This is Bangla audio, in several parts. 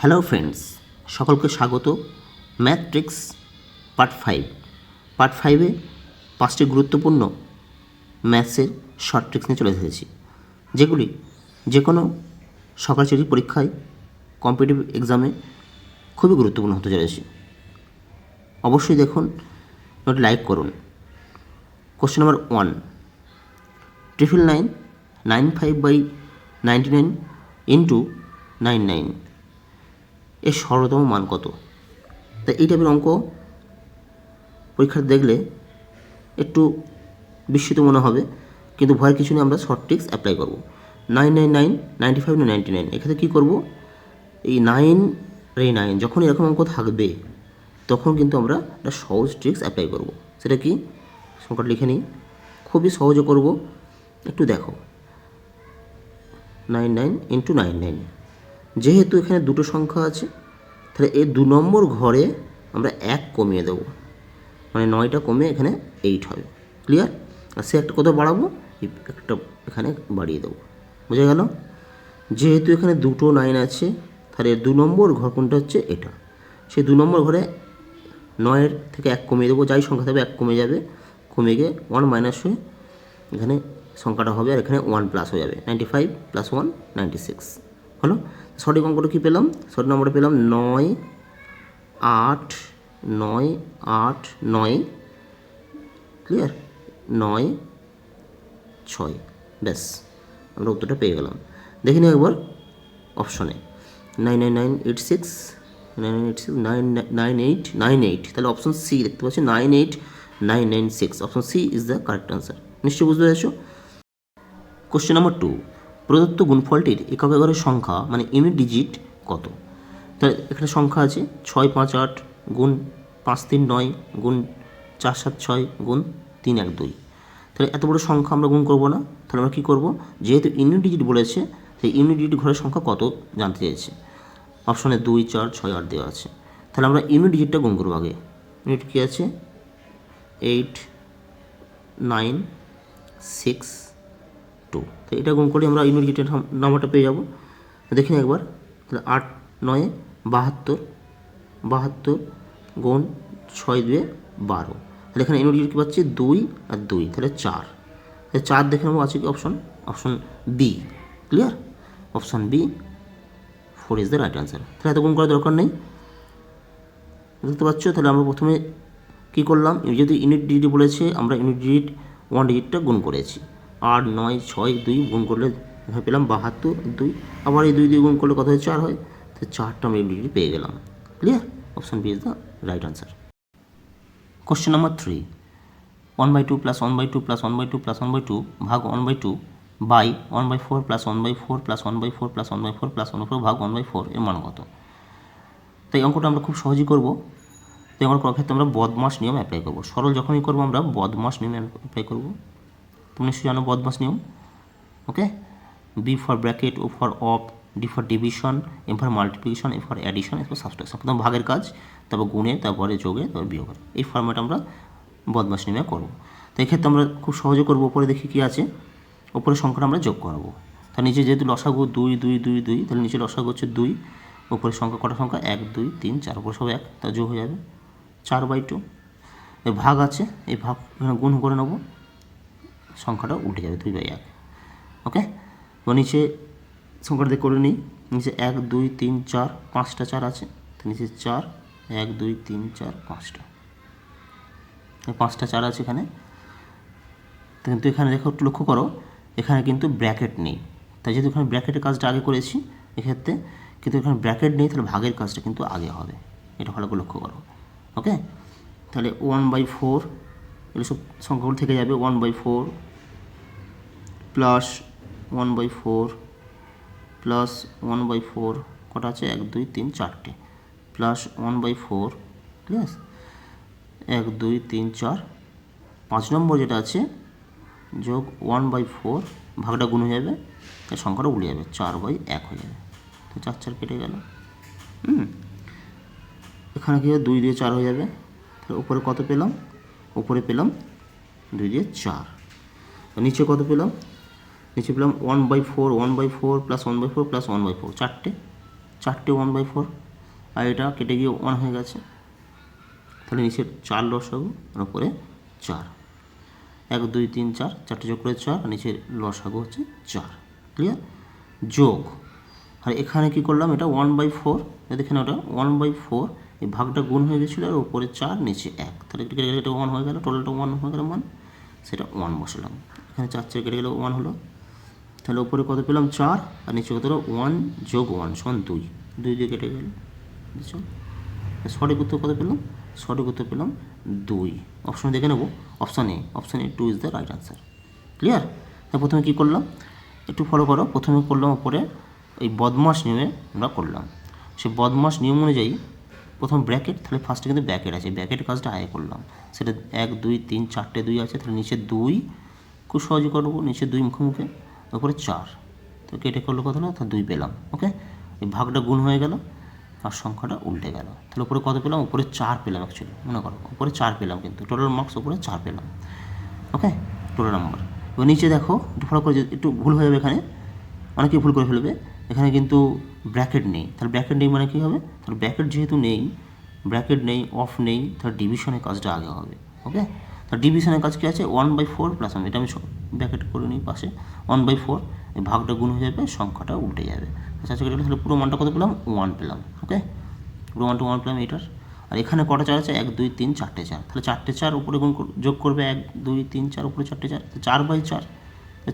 হ্যালো ফ্রেন্ডস, সকলকে স্বাগত। Math tricks part five. Part ফাইভে পাঁচটি গুরুত্বপূর্ণ ম্যাথসের শর্ট ট্রিক্স নিয়ে চলে এসেছি, যেগুলি যে কোনো সরকারি চাকরি পরীক্ষায় কম্পিটিটিভ এক্সামে খুবই গুরুত্বপূর্ণ হতে চলেছে। অবশ্যই দেখুন, নোট লাইক করুন। Question number one, triple nine nine five by ninety nine into nine nine. এর সরলতম মান কত? তা এই টাইপের অঙ্ক পরীক্ষা দেখলে একটু বিস্মিত মনে হবে, কিন্তু ভয়ের কিছু নেই, আমরা শর্ট ট্রিক্স অ্যাপ্লাই করব। Nine nine nine ninety five ninety nine এক্ষেত্রে কী করব? এই নাইন এই নাইন যখন এরকম অঙ্ক থাকবে, তখন কিন্তু আমরা একটা সহজ ট্রিক্স অ্যাপ্লাই করব। সেটা কি? সংখ্যাটা লিখে নিই। খুবই সহজে করব। একটু দেখো। Nine nine into nine nine যেহেতু এখানে দুটো সংখ্যা আছে, তাহলে এই দু নম্বর ঘরে আমরা এক কমিয়ে দেবো। মানে নয়টা কমে এখানে এইট হবে। ক্লিয়ার আর সে একটা কোথাও বাড়াবো? একটা এখানে বাড়িয়ে দেবো। বোঝা গেল? যেহেতু এখানে দুটো নাইন আছে, তাহলে দু নম্বর ঘর কোনটা হচ্ছে? এটা। সেই দু নম্বর ঘরে নয়ের থেকে এক কমিয়ে দেবো। যাই সংখ্যা থাকবে, এক কমে যাবে। কমে গিয়ে ওয়ান মাইনাস হয়ে এখানে সংখ্যাটা হবে, আর এখানে ওয়ান প্লাস হয়ে যাবে। Ninety five plus one ninety six হলো? সঠিক অঙ্কটা কী পেলাম? সঠিক নম্বরটা পেলাম নয় আট নয় আট নয়। ক্লিয়ার নয় ছয়। ব্যাস, আমরা উত্তরটা পেয়ে গেলাম। দেখে নিই একবার অপশনে nine nine nine eight six nine nine eight six nine nine eight nine eight তাহলে অপশন সি দেখতে পাচ্ছি nine eight nine nine six option C is the correct answer নিশ্চয়ই বুঝতে পেরেছ? কোশ্চেন নাম্বার টু প্রদত্ত গুণফলটির একক এগারের সংখ্যা মানে ইউনিট ডিজিট কত? তাহলে এখানে সংখ্যা আছে ছয় পাঁচ আট গুণ পাঁচ তিন নয় গুণ চার সাত ছয় গুণ তিন এক দুই। তাহলে এত বড় সংখ্যা আমরা গুণ করব না। তাহলে আমরা কী করব? যেহেতু ইউনিট ডিজিট বলেছে সেই ইউনিট ডিজিট ঘরের সংখ্যা কত জানতে চাইছে? অপশনে দুই, চার, ছয়, আট দেওয়া আছে। তাহলে আমরা ইউনিট ডিজিটটা গুণ করব আগে। ইউনিট কী আছে? এইট নাইন সিক্স টু তো এটা গুণ করলে আমরা ইউনিট ডিজিটের নাম্বারটা পেয়ে যাব। দেখি একবার। তাহলে আট, নয়, বাহাত্তর বাহাত্তর, গুণ ছয় দুয়ে বারো। তাহলে এখানে ইউনিট ডিজিট কী পাচ্ছি? দুই আর দুই, তাহলে চার। তাহলে চার দেখে নেব, আছে কি option option B clear option B four is the right answer তাহলে এত গুণ করার দরকার নেই। দেখতে পাচ্ছ? তাহলে আমরা প্রথমে কী করলাম? যদি ইউনিট ডিজিট বলেছে, আমরা ইউনিট ডিজিট ওয়ান ডিজিটটা গুণ করেছি। আট নয় ছয় দুই গুণ করলে এখানে পেলাম বাহাত্তর দুই আবার এই দুই দুই গুণ করলে কত হয় চার হয় তো চারটা ইউনিট ডিজিট পেয়ে গেলাম clear option B is the right answer question number three one by two plus one by two plus one by two plus one by two ভাগ one by two by one by four plus one by four plus one by four plus one by four plus one four ভাগ ওয়ান বাই ফোর এর মান কত তাই অঙ্কটা আমরা খুব সহজেই করব তাই আমরা করার ক্ষেত্রে আমরা বদমাস নিয়ম অ্যাপ্লাই করব সরল যখনই করব আমরা বদমাস নিয়ম অ্যাপ্লাই করব নিশ্চয়ই জানো বদমাস নিয়ম okay B for bracket O for of D for division M for multiplication A for addition A for subtraction প্রথম ভাগের কাজ, তারপর গুণে, তারপরে যোগে, তারপর বিয়োগের। এই ফর্ম্যাট আমরা বদমাস নিয়মে করব। তো এক্ষেত্রে আমরা খুব সহজে করব, উপরে দেখি কী আছে। উপরে সংখ্যাটা আমরা যোগ করাবো। তার নিচে যেহেতু লসাগু দুই দুই দুই দুই, তাহলে নিচে লসাগু হচ্ছে দুই। উপরের সংখ্যা কটা সংখ্যা? এক, দুই, তিন, চার। উপরে সব এক তা যোগ হয়ে যাবে চার বাই টু ভাগ আছে, এই ভাগ গুণ করে নেব। সংখ্যাটা উঠে যাবে দুই বাই এক। ওকে এবার নিচে সংখ্যাটা দিয়ে করে নিই। নিচে এক, দুই, তিন, চার, পাঁচটা চার আছে। তো নিচে চার, এক, দুই, তিন, চার, পাঁচটা। পাঁচটা চার আছে এখানে। কিন্তু এখানে দেখো, একটু লক্ষ্য করো, এখানে কিন্তু ব্র্যাকেট নেই। তাই যেহেতু এখানে ব্র্যাকেটের কাজটা আগে করেছি, এক্ষেত্রে কিন্তু এখানে ব্র্যাকেট নেই, তাহলে ভাগের কাজটা কিন্তু আগে হবে। এটা ভালো করে লক্ষ্য করো। ওকে তাহলে ওয়ান বাই ফোর এগুলো সব সংখ্যাগুলো থেকে যাবে one by four plus one by four, plus one by four, কটা আছে? এক, দুই, তিন, চারটে। প্লাস ওয়ান বাই ফোর, ঠিক আছে? এক, দুই, তিন, চার, পাঁচ নম্বর যেটা আছে, যোগ ওয়ান বাই ফোর, ভাগটা গুণ হয়ে যাবে তার সংখ্যাটা উড়ে যাবে, চার বাই এক হয়ে যাবে। তো চার চার কেটে গেল। হুম? এখানে কি? দুই দিয়ে চার হয়ে যাবে। তাহলে উপরে কত পেলাম? উপরে পেলাম দুই দিয়ে চার। নিচে কত পেলাম? নিচে পেলাম one by four one by four plus one by four plus one by four চারটে চারটে ওয়ান বাই ফোর আর এটা কেটে গিয়ে ওয়ান হয়ে গেছে। তাহলে নিচের চার লসাগু আর উপরে চার। এক, দুই, তিন, চার, চারটে যোগ করে চার, আর নিচের লসাগু হচ্ছে চার। ক্লিয়ার যোগ। আর এখানে কি করলাম? এটা ওয়ান বাই ফোর দেখেন ওটা ওয়ান বাই ফোর এই ভাগটা গুণ হয়ে গেছিল আর উপরে চার, নিচে এক। তাহলে কেটে গেলে এটা ওয়ান হয়ে গেল টোটালটা ওয়ান হয়ে গেল মান সেটা ওয়ান বসালাম। এখানে চার চার কেটে গেলে ওয়ান হলো তাহলে উপরে কত পেলাম? চার। আর নিচে কত ওয়ান যোগ ওয়ান সমান দুই। দুই দিয়ে কেটে গেল। বুঝছ? সঠিক উত্তর কত পেলাম? সঠিক উত্তর পেলাম দুই। অপশন দেখে নেব। Option A option A two is the right answer clear তা প্রথমে কী করলাম? একটু ফলো করো। প্রথমে করলাম ওপরে এই বদমাস নিয়মে আমরা করলাম। সে বদমাস নিয়ম অনুযায়ী প্রথম ব্র্যাকেট তাহলে ফার্স্টে কিন্তু ব্র্যাকেট আছে। ব্র্যাকেট কাজটা আগে করলাম। সেটা এক, দুই, তিন, চারটে, দুই আছে। তাহলে নিচে দুই। খুব সহজে করব। নিচে দুই মুখে মুখে। তারপরে চার। তো কেটে করল কত না? তো দুই পেলাম, ওকে? এই ভাগটা গুণ হয়ে গেল, আর সংখ্যাটা উল্টে গেল। তাহলে উপরে কত পেলাম? উপরে চার পেলাম অ্যাকচুয়ালি মনে করো। উপরে চার পেলাম কিন্তু। টোটাল মার্কস উপরে চার পেলাম, ওকে? টোটাল নাম্বার এবার নিচে দেখো, একটু ফলো করে একটু ভুল হয়ে যাবে এখানে। অনেকেই ভুল করে ফেলবে। এখানে কিন্তু ব্র্যাকেট নেই। তাহলে ব্র্যাকেট নেই মানে কী হবে? তাহলে ব্র্যাকেট যেহেতু নেই ব্র্যাকেট নেই অফ নেই, তাহলে ডিভিশনের কাজটা আগে হবে, ওকে? তাহলে ডিভিশনের কাজ কী আছে? ওয়ান বাই ফোর প্লাস আমি এটা আমি ব্র্যাকেট করে নিই পাশে ওয়ান বাই ফোর এই ভাগটা গুণ হয়ে যাবে, সংখ্যাটা উল্টে যাবে। আচ্ছা আচ্ছা তাহলে পুরো মানটা কত পেলাম? ওয়ান পেলাম ওকে পুরো মানটা ওয়ান পেলাম এটার আর এখানে কটা চার আছে? এক, দুই, তিন, চারটে চার। তাহলে চারটে চার উপরে গুণ যোগ করবে এক, দুই, তিন, চার, উপরে চারটে চার। চার বাই চার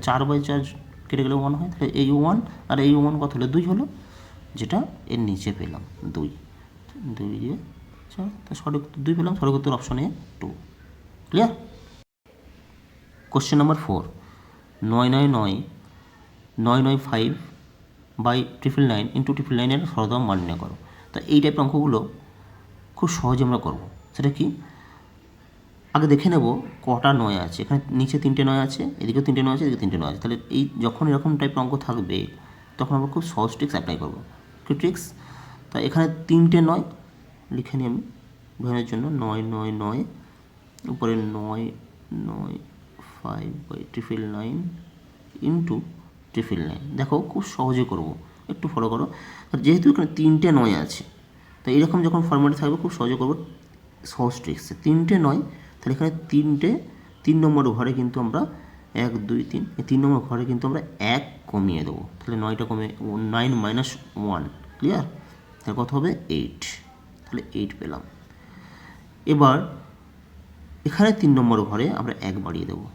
চার বাই চার কেটে গেলে ওয়ান হয়। তাহলে এই ওয়ান আর এই ওয়ান কত হলো? দুই হলো, যেটা এর নিচে পেলাম, দুই। দুই দিয়ে চার তো সঠিক দুই পেলাম, সঠিক উত্তর option two clear question number four নয় নয় নয় নয় নয় five by triple nine into triple নাইনের সরদম মান নির্ণয় করো। তা এই টাইপের অঙ্কগুলো খুব সহজে আমরা করব। সেটা কি? আগে দেখে নেব কটা নয় আছে। এখানে নিচে তিনটে নয় আছে, এদিকেও তিনটে নয় আছে এদিকে তিনটে নয় আছে। তাহলে এই যখন এরকম টাইপের অঙ্ক থাকবে, তখন আমরা খুব সহজ ট্রিক্স অ্যাপ্লাই করব। কি ট্রিক্স তা এখানে তিনটে নয়, লিখে নিই আমি। বোঝানোর জন্য নয় নয় নয়, উপরে নয় নয় five by triple nine into triple nine দেখো, খুব সহজে করব। একটু ফলো করো। যেহেতু এখানে তিনটে নয় আছে তো এরকম যখন ফর্মেটে থাকবে, খুব সহজে করব সহজ ট্রিক্সে তিনটে নয়, তাহলে এখানে তিনটে, তিন নম্বর ঘরে কিন্তু আমরা এক, দুই, তিন, এই তিন নম্বর ঘরে কিন্তু আমরা এক কমিয়ে দেবো। তাহলে নয়টা কমে নাইন মাইনাস ওয়ান ক্লিয়ার তাহলে কত হবে? এইট তাহলে এইট পেলাম। এবার এখানে তিন নম্বর ঘরে আমরা এক বাড়িয়ে দেবো।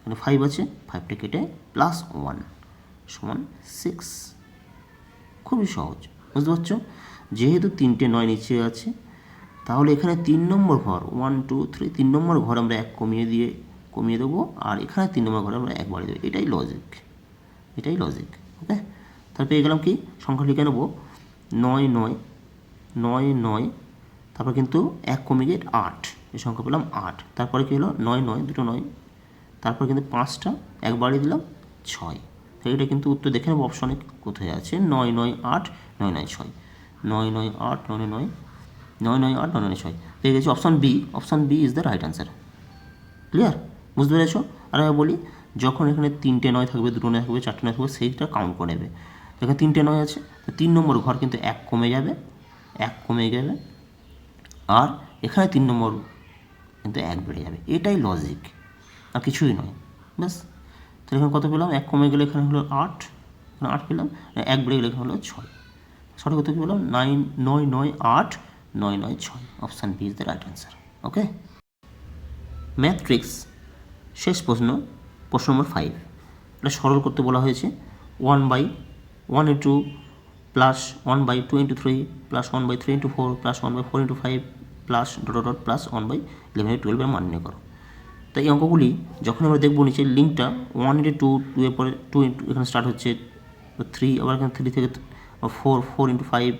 এখানে ফাইভ আছে ফাইভটা কেটে প্লাস ওয়ান সমান সিক্স খুবই সহজ, বুঝতে পারছ? যেহেতু তিনটে নয় নিচে আছে, তাহলে এখানে তিন নম্বর ঘর ওয়ান টু থ্রি তিন নম্বর ঘর আমরা এক কমিয়ে দিয়ে, কমিয়ে দেবো, আর এখানে তিন নম্বর ঘরে আমরা এক বাড়িয়ে দেবো। এটাই লজিক এটাই লজিক ওকে তাহলে পেয়ে গেলাম কি? সংখ্যা লিখে নেব, নয় নয় নয় নয়, তারপর কিন্তু এক কমে গিয়ে আট, এই সংখ্যা পেলাম আট। তারপরে কী হলো? নয় নয়, দুটো নয় তারপর কিন্তু পাঁচটা এক বাড়িয়ে দিলাম ছয়। তো এটা কিন্তু উত্তর দেখে নেব অপশনে কোথায় আছে? নয় নয়, আট, নয় নয়, ছয়। নয় নয়, আট, নয় নয় নয় নয় আট, নয় নয়, ছয়। পেয়ে গেছি option B option B is the right answer clear বুঝতে পেরেছ? আর আমি বলি, যখন এখানে তিনটে নয় থাকবে, দুটো নয় থাকবে, চারটে নয় থাকবে, সেইটা কাউন্ট করে নেবে। এখানে তিনটে নয় আছে, তো তিন নম্বর ঘর কিন্তু এক কমে যাবে, এক কমে যাবে আর এখানে তিন নম্বর কিন্তু এক বেড়ে যাবে। এটাই লজিক আর কিছুই নয়। ব্যাস। তাহলে এখানে কত পেলাম? এক কমে গেলে এখানে হলো আট। এখানে আট পেলাম। এক বেড়ে গেলে এখানে হলো ছয়। সঠিক কত কী বললাম নাইন, নয় নয়, আট, নয় নয়, ছয়। Option B is the right answer okay math tricks শেষ প্রশ্ন। প্রশ্ন নম্বর ফাইভ এটা সরল করতে বলা হয়েছে। One by one into plus one by two into three plus one by three into four plus one by four into five plus dot dot plus one by eleven টুয়েলভের মান নির্ণয় করো। তাই এই অঙ্কগুলি যখন আমরা দেখব নিচে লিঙ্কটা ওয়ান ইন্টু টু টু এর পরে টু ইন্টু এখানে স্টার্ট হচ্ছে থ্রি আবার এখানে থ্রি থেকে ফোর ফোর ইন্টু ফাইভ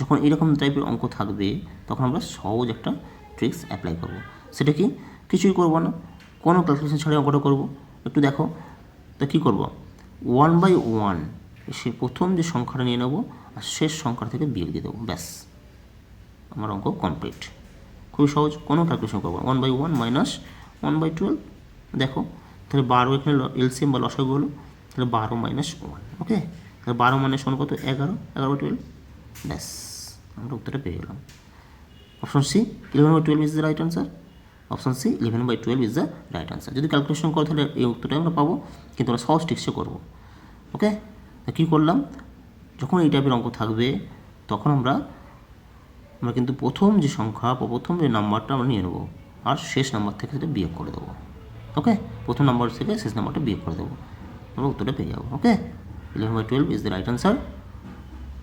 যখন এরকম টাইপের অঙ্ক থাকবে, তখন আমরা সহজ একটা ট্রিক্স অ্যাপ্লাই করব। সেটা কি? কিছুই করব না। কোনো ক্যালকুলেশন ছাড়াই অঙ্কটা করব। একটু দেখো, তা কী করব? ওয়ান বাই ওয়ান সে প্রথম যে সংখ্যাটা নিয়ে নেব, আর শেষ সংখ্যা থেকে বিয়োগ দিয়ে দেবো। ব্যাস, আমার অঙ্ক কমপ্লিট খুবই সহজ, কোনো ক্যালকুলেশন করব one by one minus one by twelve দেখো, তাহলে বারো এখানে এলসিএম বা লসাগু হলো, তাহলে বারো মাইনাস ওয়ান ওকে তাহলে বারো মাইনাস ওয়ান কত? এগারো এগারো বাই টুয়েলভ ব্যাস, আমরা উত্তরটা পেয়ে গেলাম। Option C eleven by twelve is the right answer option C eleven by twelve is the right answer যদি ক্যালকুলেশন করো, তাহলে এই উত্তরটা আমরা পাবো, কিন্তু আমরা সহজ টিক্সে করব ওকে কী করলাম? যখন এই টাইপের অঙ্ক থাকবে, তখন আমরা আমরা কিন্তু প্রথম যে সংখ্যা বা প্রথম যে নাম্বারটা আমরা নিয়ে নেব। আর শেষ নাম্বার থেকে সেটা বিয়োগ করে দেবো। ওকে প্রথম নাম্বার থেকে শেষ নাম্বারটা বিয়োগ করে দেবো। আমরা উত্তরটা পেয়ে যাব। Okay eleven by twelve is the right answer